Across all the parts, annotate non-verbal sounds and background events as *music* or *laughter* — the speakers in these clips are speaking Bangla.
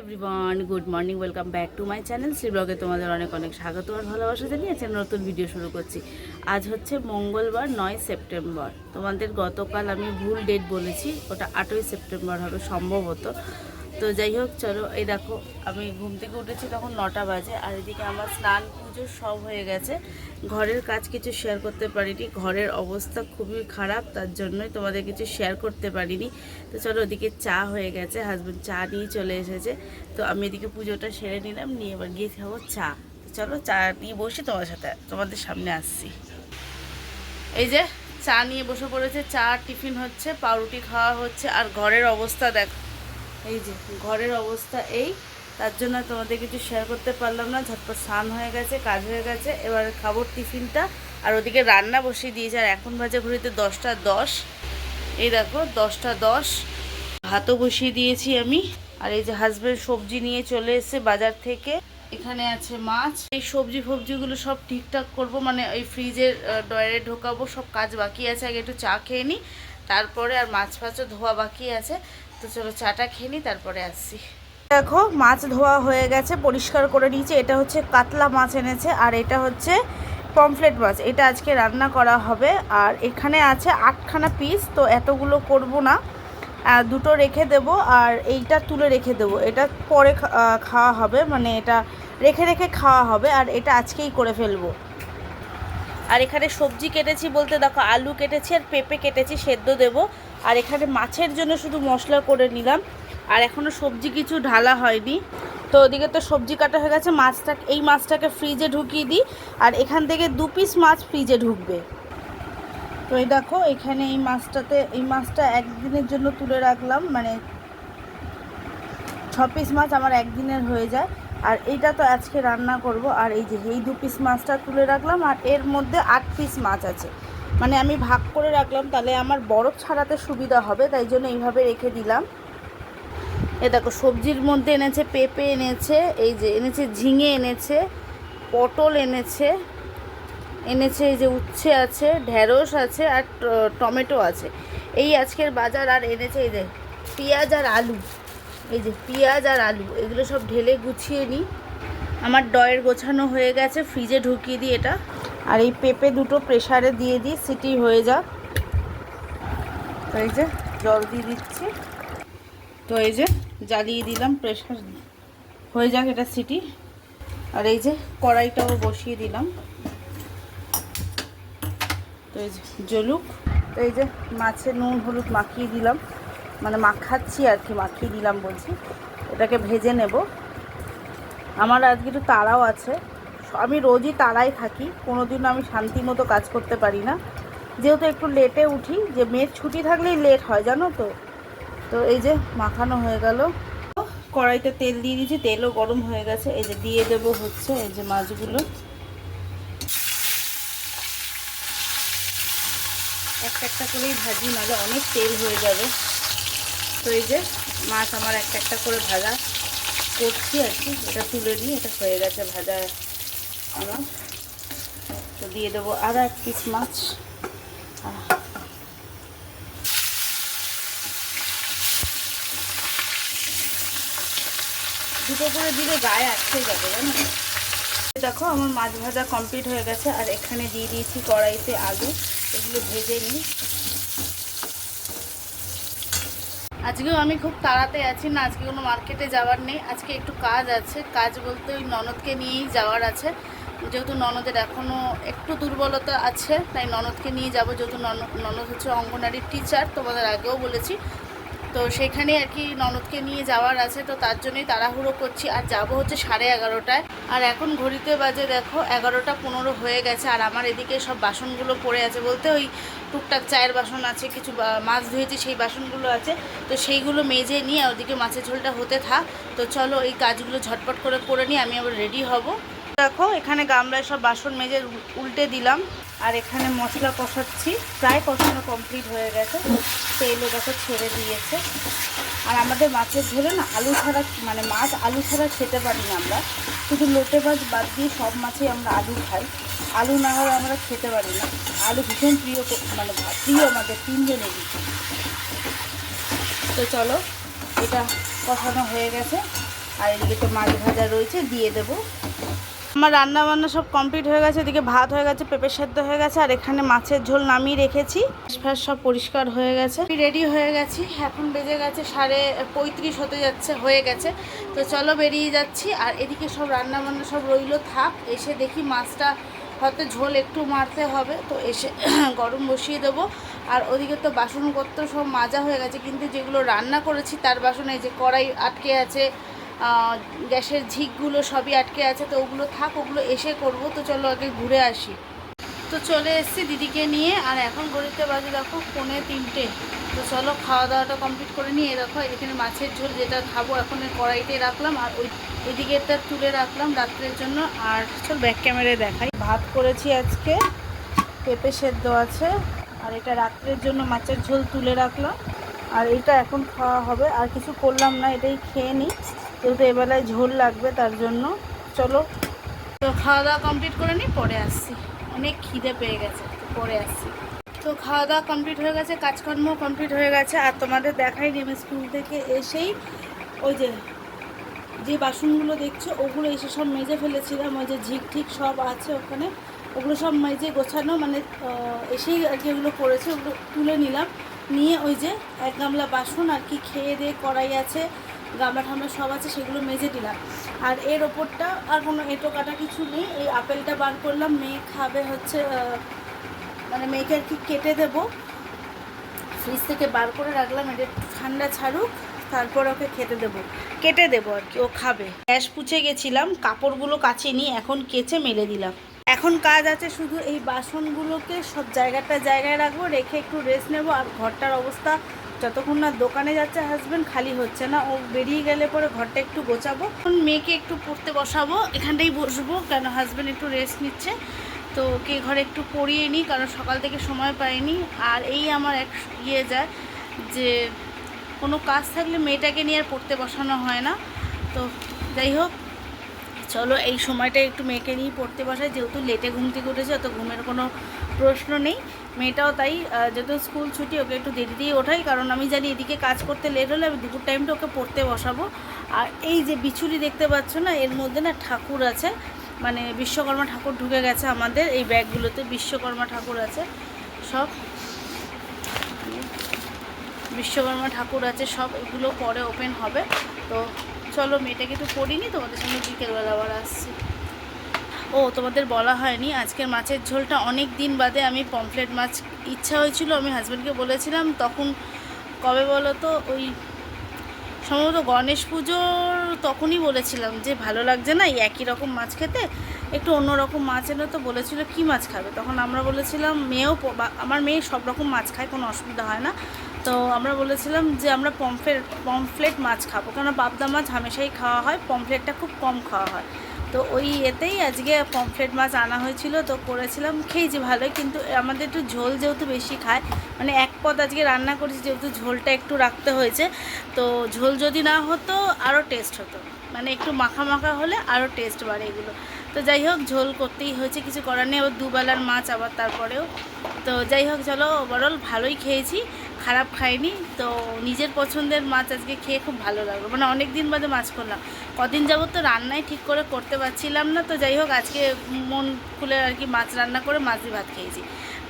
Everyone good morning welcome back to my channel Shri ব্লগে তোমাদের অনেক অনেক স্বাগত আর ভালোবাসা জানিয়ে আজকে নতুন ভিডিও শুরু করছি। আজ হচ্ছে মঙ্গলবার, নয় সেপ্টেম্বর। তোমাদের গতকাল আমি ভুল ডেট বলেছি, ওটা আটই সেপ্টেম্বর হবে সম্ভবত। তো যাই হোক, চলো, এই দেখো, আমি ঘুম থেকে উঠেছি তখন নটা বাজে, আর এদিকে আমার স্নান পুজো সব হয়ে গেছে। ঘরের কাজ কিছু শেয়ার করতে পারিনি। ঘরের অবস্থা খুবই খারাপ, তার জন্যই তোমাদের কিছু শেয়ার করতে পারিনি। তো চলো ওদিকে চা হয়ে গেছে হাজব্যান্ড চা নিয়ে চলে এসেছে। তো আমি এদিকে পুজোটা সেরে নিলাম, নিয়ে এবার গিয়ে খাব চা। চলো চা নিয়ে বসে তোমার সাথে, তোমাদের সামনে আসছি। এই যে, চা নিয়ে বসে পড়েছে, চা, টিফিন হচ্ছে, পাউরুটি খাওয়া হচ্ছে, আর ঘরের অবস্থা দেখ। এই যে, ঘরের অবস্থা এই। তার জন্য তোমাদের কিছু শেয়ার করতে পারলাম না। ঝটপট স্নান হয়ে গেছে, কাজ হয়ে গেছে। এবার খাব টিফিনটা। আর ওদিকে রান্না বসিয়ে দিয়েছে, আর এখন বাজে ঘড়িতে দশটা দশ। এই দেখো, দশটা দশ। ভাতও বসিয়ে দিয়েছি আমি। আর এই যে হাজব্যান্ড সবজি নিয়ে চলে এসেছে বাজার থেকে। এখানে আছে মাছ। এই সবজি ফবজিগুলো সব ঠিকঠাক করব মানে ওই ফ্রিজের ডয়ারে ঢোকাবো। সব কাজ বাকি আছে, আগে একটু চা খেয়ে নিই তারপরে আর মাছ ফাছও ধোয়া বাকি আছে। তো চলো চাটা খেয়ে নিই তারপরে আসছি। দেখো, মাছ ধোয়া হয়ে গেছে, পরিষ্কার করে নিয়েছে। এটা হচ্ছে কাতলা মাছ এনেছে, আর এটা হচ্ছে পমফ্লেট মাছ। এটা আজকে রান্না করা হবে। আর এখানে আছে আটখানা পিস তো এতগুলো করব না। দুটো রেখে দেব, আর এইটা তুলে রেখে দেব। এটা পরে খাওয়া হবে মানে এটা রেখে রেখে খাওয়া হবে, আর এটা আজকেই করে ফেলব। আর এখানে সবজি কেটেছি বলতে দেখো, আলু কেটেছি আর পেঁপে কেটেছি, সেদ্ধ দেব। আর এখানে মাছের জন্য শুধু মশলা করে নিলাম। আর এখনও সবজি কিছু ঢালা হয়নি। তো ওদিকে তো সবজি কাটা হয়ে গেছে, মাছটা এই মাছটাকে ফ্রিজে ঢুকিয়ে দিই আর এখান থেকে দু পিস মাছ ফ্রিজে ঢুকবে। তো এই দেখো, এখানে এই মাছটাতে এই মাছটা একদিনের জন্য তুলে রাখলাম মানে ছ পিস মাছ আমার একদিনের হয়ে যায়। আর এইটা তো আজকে রান্না করব, আর এই যে এই দু পিস মাছটা তুলে রাখলাম, আর এর মধ্যে আট পিস মাছ আছে। মানে আমি ভাগ করে রাখলাম, তাহলে আমার বরফ ছাড়াতে সুবিধা হবে, তাই জন্য এইভাবে রেখে দিলাম। এ দেখো, সবজির মধ্যে এনেছে পেঁপে, এনেছে, এই যে এনেছে ঝিঙে, এনেছে পটল, এনেছে এনেছে এই যে উচ্ছে আছে, ঢেঁড়স আছে আর টমেটো আছে। এই আজকের বাজার আর এনেছে এই যে পেঁয়াজ আর আলু। এই যে পেঁয়াজ আর আলু, এগুলো সব ঢেলে গুছিয়ে নিই। আমার ডয়ের গোছানো হয়ে গেছে, ফ্রিজে ঢুকিয়ে দিই এটা। আর এই পেঁপে দুটো প্রেসারে দিয়ে দিই, সিটি হয়ে যাক। তো এই যে জল দিয়ে দিচ্ছি। তো এই যে জ্বালিয়ে দিলাম প্রেশার হয়ে যাক এটা সিটি। আর এই যে কড়াইটাও বসিয়ে দিলাম। তো এই যে জলুক, তো এই যে মাছে নুন, হলুদ মাখিয়ে দিলাম। মানে মাখাচ্ছি আর কি, মাখিয়ে দিলাম বলছি। এটাকে ভেজে নেব। আমার আজকে একটু তাড়াও আছে। আমি রোজই তাড়াই থাকি কোনো দিন আমি শান্তি মতো কাজ করতে পারি না। যেহেতু একটু লেটে উঠি, যে মেয়ের ছুটি থাকলেই লেট হয়, জানো তো? তো এই যে মাখানো হয়ে গেল। কড়াইতে তেল দিয়ে দিয়েছি তেলও গরম হয়ে গেছে। এই যে দিয়ে দেব হচ্ছে এই যে মাছগুলো। একটা একটা করেই ভাজি নাহলে অনেক তেল হয়ে যাবে। তো এই যে মাছ আমার একটা একটা করে ভাজা করছি আর কি। এটা তুলে নিই এটা হয়ে গেছে ভাজা আমার। তো দিয়ে দেবো আর এক পিস মাছ। আহ, দুটো করে দিলে গায়ে আটকে যাবে, জানো? দেখো, আমার মাছ ভাজা কমপ্লিট হয়ে গেছে, আর এখানে দিয়ে দিয়েছি কড়াইতে আলু। এগুলো ভেজে নিই। আজকেও আমি খুব তাড়াতে আছি না, আজকে কোনো মার্কেটে যাওয়ার নেই। আজকে একটু কাজ আছে। কাজ বলতে ওই ননদকে নিয়েই যাওয়ার আছে। যেহেতু ননদের এখনও একটু দুর্বলতা আছে, তাই ননদকে নিয়ে যাব। যেহেতু ননদ ননদ হচ্ছে অঙ্গনারীর টিচার তোমাদের আগেও বলেছি। তো সেখানে আর কি ননদকে নিয়ে যাওয়ার আছে, তো তার জন্যই তাড়াহুড়ো করছি। আর যাব হচ্ছে সাড়ে এগারোটায়। আর এখন ঘড়িতে বাজে দেখো, এগারোটা পনেরো হয়ে গেছে। আর আমার এদিকে সব বাসনগুলো পড়ে আছে বলতে ওই টুকটাক চায়ের বাসন আছে, কিছু মাছ ধুয়েছি, সেই বাসনগুলো আছে। তো সেইগুলো মেজে নিয়ে ওদিকে মাছের ঝোলটা হতে থাক। তো চলো এই কাজগুলো ঝটপট করে করে নিয়ে আমি আবার রেডি হব। দেখো এখানে গামলায় সব বাসন মেজে উল- উল্টে দিলাম। আর এখানে মশলা কষাচ্ছি। প্রায় কষানো কমপ্লিট হয়ে গেছে। তেলও দেখো ছেড়ে দিয়েছে। আর আমাদের মাছের ঝোলে না আলু ছাড়া মানে মাছ আলু ছাড়া খেতে পারি না আমরা। শুধু লোটে মাছ বাদ দিয়ে সব মাছেই আমরা আলু খাই। আলু না হলে আমরা খেতে পারি না। আলু ভীষণ প্রিয় মানে প্রিয় আমাদের তিনজনেরই। তো চলো, এটা কষানো হয়ে গেছে। আর এদিকে তো মাছ ভাজা রয়েছে, দিয়ে দেবো। আমার রান্না বান্না সব কমপ্লিট হয়ে গেছে, এদিকে ভাত হয়ে গেছে, পেঁপে সেদ্ধ হয়ে গেছে, আর এখানে মাছের ঝোল নামিয়ে রেখেছি। ফ্যাস সব পরিষ্কার হয়ে গেছে। রেডি হয়ে গেছি, এখন বেজে গেছে সাড়ে পঁয়ত্রিশ হতে যাচ্ছে, হয়ে গেছে। তো চলো বেরিয়ে যাচ্ছি, আর এদিকে সব রান্না বান্না সব রইল, থাক, এসে দেখি মাছটা হয়তো ঝোল একটু মারতে হবে, তো এসে *clears throat* গরম বসিয়ে দেবো। আর ওদিকে তো বাসনপত্র সব মাজা হয়ে গেছে, কিন্তু যেগুলো রান্না করেছি তার বাসনে যে কড়াই আটকে আছে গ্যাসের ঝিকগুলো সবই আটকে আছে, তো ওগুলো থাক, ওগুলো এসে করব, তো চলো আগে ঘুরে আসি। তো চলে এসেছি দিদিকে নিয়ে, আর এখন ঘড়িতে বাজে দেখো পৌনে তিনটে। তো চলো খাওয়া দাওয়াটা কমপ্লিট করে নিয়ে দেখো এখানে মাছের ঝোল যেটা খাব এখন কড়াইতে রাখলাম, আর ওই এদিকেরটা তুলে রাখলাম রাত্রের জন্য। আর চল ব্যাক ক্যামেরায় দেখাই। ভাত করেছি আজকে, পেঁপে সেদ্ধ আছে, আর এটা রাত্রের জন্য মাছের ঝোল তুলে রাখলাম। আর এটা এখন খাওয়া হবে, আর কিছু করলাম না, এটাই খেয়ে নিই। যেহেতু এবেলায় ঝোল লাগবে, তার জন্য। চলো। তো খাওয়া দাওয়া কমপ্লিট করে নিই পরে আসছি। অনেক খিদে পেয়ে গেছে পরে আসছি। তো খাওয়া দাওয়া কমপ্লিট হয়ে গেছে, কাজকর্ম কমপ্লিট হয়ে গেছে, আর তোমাদের দেখাই আমি স্কুল থেকে এসেই ওই যে যে বাসনগুলো দেখছ, ওগুলো এসে সব মেজে ফেলেছিলাম, ওই যে ঝিক ঠিক সব আছে ওখানে। ওগুলো সব মেজে গোছানো মানে এসেই আর কি ওগুলো করেছে, ওগুলো তুলে নিলাম। নিয়ে ওই যে এক গামলা বাসন আর কি খেয়ে দিয়ে কড়াই আছে গামলা ঠামলা সব আছে, সেগুলো মেজে দিলাম। আর এর ওপরটা আর কোনো এঁটো কাটা কিছু নেই। এই আপেলটা বার করলাম, মেয়ে খাবে হচ্ছে মানে মেয়েকে আর কি কেটে দেবো। ফ্রিজ থেকে বার করে রাখলাম, এটা ঠান্ডা ছাড়ুক, তারপর ওকে খেতে দেবো। কেটে দেবো আর কি, ও খাবে। গ্যাস পুছে গেছিলাম, কাপড়গুলো কাছে কাচিনি, এখন কেচে মেলে দিলাম। এখন কাজ আছে শুধু এই বাসনগুলোকে সব জায়গাটা জায়গায় রাখব, রেখে একটু রেস্ট নেব, আর ঘরটার অবস্থা যতক্ষণ না দোকানে যাচ্ছে হাজব্যান্ড খালি হচ্ছে না, ও বেরিয়ে গেলে পরে ঘরটা একটু গোছাবো। এখন মেয়েকে একটু পড়তে বসাবো, এখানটাই বসবো, কেন হাজব্যান্ড একটু রেস্ট নিচ্ছে। তো ওকে ঘরে একটু পড়িয়ে নিই, কারণ সকাল থেকে সময় পাইনি। আর এই আমার এক ইয়ে যায় যে, কোনো কাজ থাকলে মেয়েটাকে নিয়ে আর পড়তে বসানো হয় না। তো যাই হোক, চলো এই সময়টা একটু মেয়েকে নিয়ে পড়তে বসায় যেহেতু লেটে ঘুম থেকে উঠেছে, অত ঘুমের কোনো প্রশ্ন নেই। মেয়েটাও তাই যেহেতু স্কুল ছুটি, ওকে একটু দেরিতেই ওঠাই, কারণ আমি জানি এদিকে কাজ করতে লেট হলে আমি দুপুর টাইমটা ওকে পড়তে বসাবো। আর এই যে বিছুরি দেখতে পাচ্ছ না, এর মধ্যে না ঠাকুর আছে মানে বিশ্বকর্মা ঠাকুর ঢুকে গেছে আমাদের, এই ব্যাগগুলোতে বিশ্বকর্মা ঠাকুর আছে, সব। বিশ্বকর্মা ঠাকুর আছে, সব এগুলো পরে ওপেন হবে। তো চলো, মেয়েটাকে একটু পড়িনি তোমাদের সঙ্গে বিকেলবেলা আবার আসছি। ও, তোমাদের বলা হয়নি। আজকের মাছের ঝোলটা অনেক দিন বাদে আমি পমফ্লেট মাছ ইচ্ছা হয়েছিল, আমি হাজব্যান্ডকে বলেছিলাম, তখন কবে বলো তো? ওই সম্ভবত গণেশ পুজোর তখনই বলেছিলাম যে, ভালো লাগছে না একই রকম মাছ খেতে, একটু অন্য রকম মাছ এনে তো বলেছিল কি মাছ খাবে? তখন আমরা বলেছিলাম, মেয়েও আমার মেয়ে সব রকম মাছ খায়, কোনো অসুবিধা হয় না। তো আমরা বলেছিলাম যে, আমরা পমফ্লেট পমফ্লেট মাছ খাব। কেননা পাবদা মাছ হামেশাই খাওয়া হয়, পমফ্লেটটা খুব কম খাওয়া হয়। তো ওই এতেই আজকে পমফ্লেট মাছ আনা হয়েছিল, তো করেছিলাম খেয়েছি ভালোই, কিন্তু আমাদের একটু ঝোল যেহেতু বেশি খায় মানে এক পদ আজকে রান্না করেছি, যেহেতু ঝোলটা একটু রাখতে হয়েছে, তো ঝোল যদি না হতো, আরও টেস্ট হতো। মানে একটু মাখা মাখা হলে আরও টেস্ট বাড়ে এগুলো। তো যাই হোক, ঝোল করতেই হয়েছে, কিছু করার নেই। আবার দুবেলার মাছ আবার তারপরেও। তো যাই হোক, চলো ওভারঅল ভালোই খেয়েছি, খারাপ খাইনি। তো নিজের পছন্দের মাছ আজকে খেয়ে খুব ভালো লাগল। মানে অনেক দিন বাদে মাছ করলাম। কদিন যাবত তো রান্নাই ঠিক করে করতে পারছিলাম না। তো যাই হোক, আজকে মন খুলে আর কি মাছ রান্না করে মাছ দিয়ে ভাত খেয়েছি।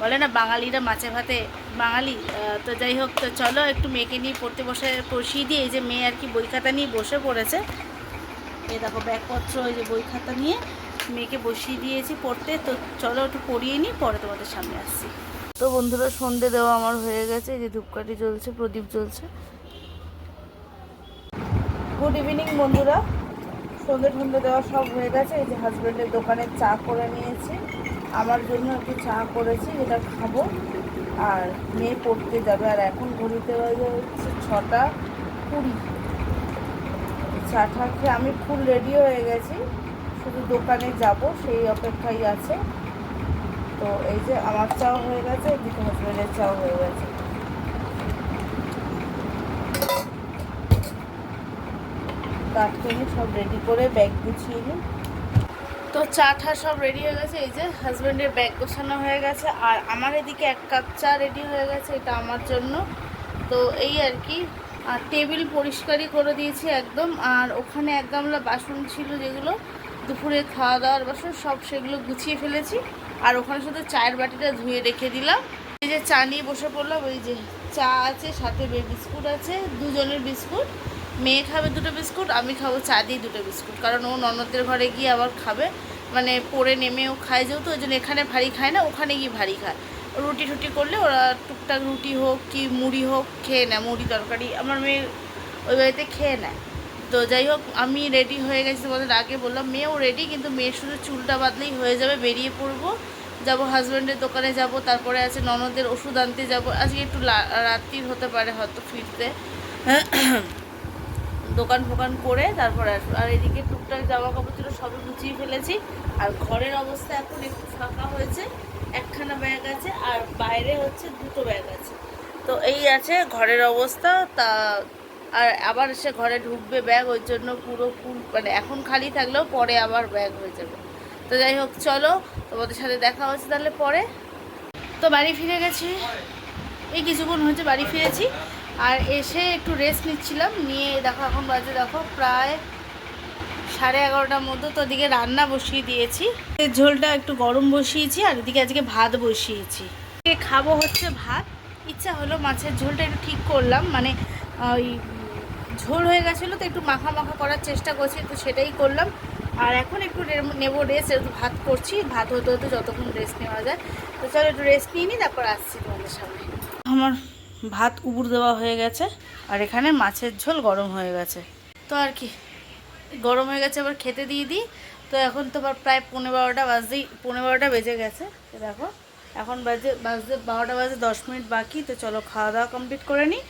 বলে না, বাঙালিরা মাছে ভাতে বাঙালি। তো যাই হোক, তো চলো, একটু মেয়েকে নিয়ে পড়তে বসে বসিয়ে দিয়ে এই যে মেয়ে আর কি বই খাতা নিয়ে বসে পড়েছে। এ দেখো, ব্যাগপত্র ওই যে বই খাতা নিয়ে। মেয়েকে বসিয়ে দিয়েছি পড়তে তো চলো একটু পড়িয়ে নিই পরে তোমাদের সামনে আসছি। তো বন্ধুরা সন্ধে দেওয়া আমার হয়ে গেছে যে ধূপকাঠি জ্বলছে প্রদীপ জ্বলছে। গুড ইভিনিং বন্ধুরা। সন্ধে ঠন্ধে দেওয়া সব হয়ে গেছে এই যে হাজব্যান্ডের দোকানে চা করে নিয়েছি। আমার জন্য একটু চা করেছি যেটা খাব। আর মেয়ে পড়তে যাবে আর এখন ঘড়িতে বাজে হচ্ছে ছটা কুড়ি। চা টা খেয়ে আমি ফুল রেডি হয়ে গেছি। শুধু দোকানে যাব, সেই অপেক্ষাই আছে। তো এই যে আমার চাও হয়ে গেছে, এদিকে হাজব্যান্ডের চাও হয়ে গেছে। কাঠ সব রেডি করে ব্যাগ গুছিয়ে নিই। তো চা ঠা সব রেডি হয়ে গেছে, এই যে হাজব্যান্ডের ব্যাগ গোছানো হয়ে গেছে। আর আমার এদিকে এক কাপ চা রেডি হয়ে গেছে, এটা আমার জন্য। তো এই আর কি, আর টেবিল পরিষ্কারই করে দিয়েছি একদম। আর ওখানে এক গামলা বাসন ছিল যেগুলো দুপুরে খাওয়া দাওয়ার বাসন সব সেগুলো গুছিয়ে ফেলেছি। আর ওখানে শুধু চায়ের বাটিটা ধুয়ে রেখে দিলাম। এই যে চা নিয়ে বসে পড়লাম, ওই যে চা আছে, সাথে বিস্কুট আছে, দুজনের বিস্কুট। মেয়ে খাবে দুটো বিস্কুট, আমি খাব চা দিয়ে দুটো বিস্কুট। কারণ ও ননদের ঘরে গিয়ে আবার খাবে। মানে পড়ে নেমেও খায় যেহেতু, ওই জন্য এখানে ভারী খায় না, ওখানে গিয়ে ভারী খায়। রুটি টুটি করলে ওরা টুকটাক রুটি হোক কি মুড়ি হোক খেয়ে নেয়, মুড়ি তরকারি। আমার মেয়ে ওই বাড়িতে খেয়ে নেয়। তো যাই হোক, আমি রেডি হয়ে গেছি তোমাদের আগে বললাম, মেয়েও রেডি কিন্তু মেয়ের শুধু চুলটা বাদলেই হয়ে যাবে, বেরিয়ে পড়ব। যাব হাজব্যান্ডের দোকানে যাব, তারপরে আছে ননদের ওষুধ আনতে যাব। আজকে একটু রাত্রির হতে পারে হয়তো ফিরতে। *clears throat* দোকান ফোকান করে তারপরে আসব। আর এদিকে টুকটাক জামা কাপড় ছিল, সবই গুছিয়ে ফেলেছি। আর ঘরের অবস্থা এখন একটু ফাঁকা হয়েছে। একখানা ব্যাগ আছে, আর বাইরে হচ্ছে দুটো ব্যাগ আছে। তো এই আছে ঘরের অবস্থা। তা আর আবার সে ঘরে ঢুকবে ব্যাগ, ওই জন্য পুরো ফুল মানে এখন খালি থাকলেও পরে আবার ব্যাগ হয়ে যাবে। তো যাই হোক, চলো, তোমাদের সাথে দেখা হচ্ছে তাহলে পরে। তো বাড়ি ফিরে গেছি। এই কিছুক্ষণ হয়েছে বাড়ি ফিরেছি। আর এসে একটু রেস্ট নিচ্ছিলাম। নিয়ে দেখো, এখন বাজে দেখো প্রায় সাড়ে এগারোটার মধ্যে। তো ওদিকে রান্না বসিয়ে দিয়েছি। ঝোলটা একটু গরম বসিয়েছি আর এদিকে আজকে ভাত বসিয়েছি। খাব হচ্ছে ভাত। ইচ্ছা হলো মাছের ঝোলটা একটু ঠিক করলাম। মানে ওই ঝোল হয়ে গেছিল, তো একটু মাখা মাখা করার চেষ্টা করছি, তো সেটাই করলাম। আর এখন একটু নেব রেস্ট একটু ভাত করছি, ভাত হতে হতে যতক্ষণ রেস্ট নেওয়া যায়। তো চলো একটু রেস্ট নিয়ে নিই তারপর আসছি তোমাদের সামনে। আমার ভাত উবুর দেওয়া হয়ে গেছে, আর এখানে মাছের ঝোল গরম হয়ে গেছে। তো আর কি, গরম হয়ে গেছে আবার খেতে দিয়ে দিই। তো এখন তো প্রায় পনেরো বারোটা বাজতেই পনেরো বারোটা বেজে গেছে দেখো। এখন বাজে বাজতে বারোটা বাজে দশ মিনিট বাকি, তো চলো খাওয়া দাওয়া কমপ্লিট করে নিই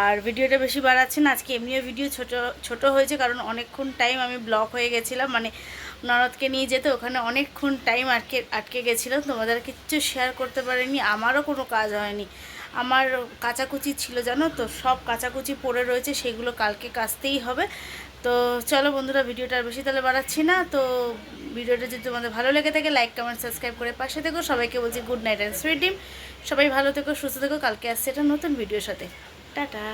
আর ভিডিওটা বেশি বাড়াচ্ছি না, আজকে এমনিও ভিডিও ছোট ছোট হয়েছে, কারণ অনেকক্ষণ টাইম আমি ব্লক হয়ে গেছিলাম মানে ননদকে নিয়ে যেতে, ওখানে অনেকক্ষণ টাইম আটকে আটকে গেছিলাম তোমাদের কিচ্ছু শেয়ার করতে পারিনি, আমারও কোনো কাজ হয়নি। আমার কাচাকুচি ছিল, জানো তো, সব কাচাকুচি পড়ে রয়েছে, সেগুলো কালকে কাচতেই হবে। তো চলো বন্ধুরা, ভিডিওটা আর বেশি তাহলে বাড়াচ্ছি না, তো ভিডিওটা যদি তোমাদের ভালো লেগে থাকে লাইক কমেন্ট সাবস্ক্রাইব করে পাশে থেকো। সবাইকে বলছি গুড নাইট অ্যান্ড সুইট ডিম সবাই ভালো থেকো, সুস্থ থেকো, কালকে আসছে এটা নতুন ভিডিওর সাথে। টাটা।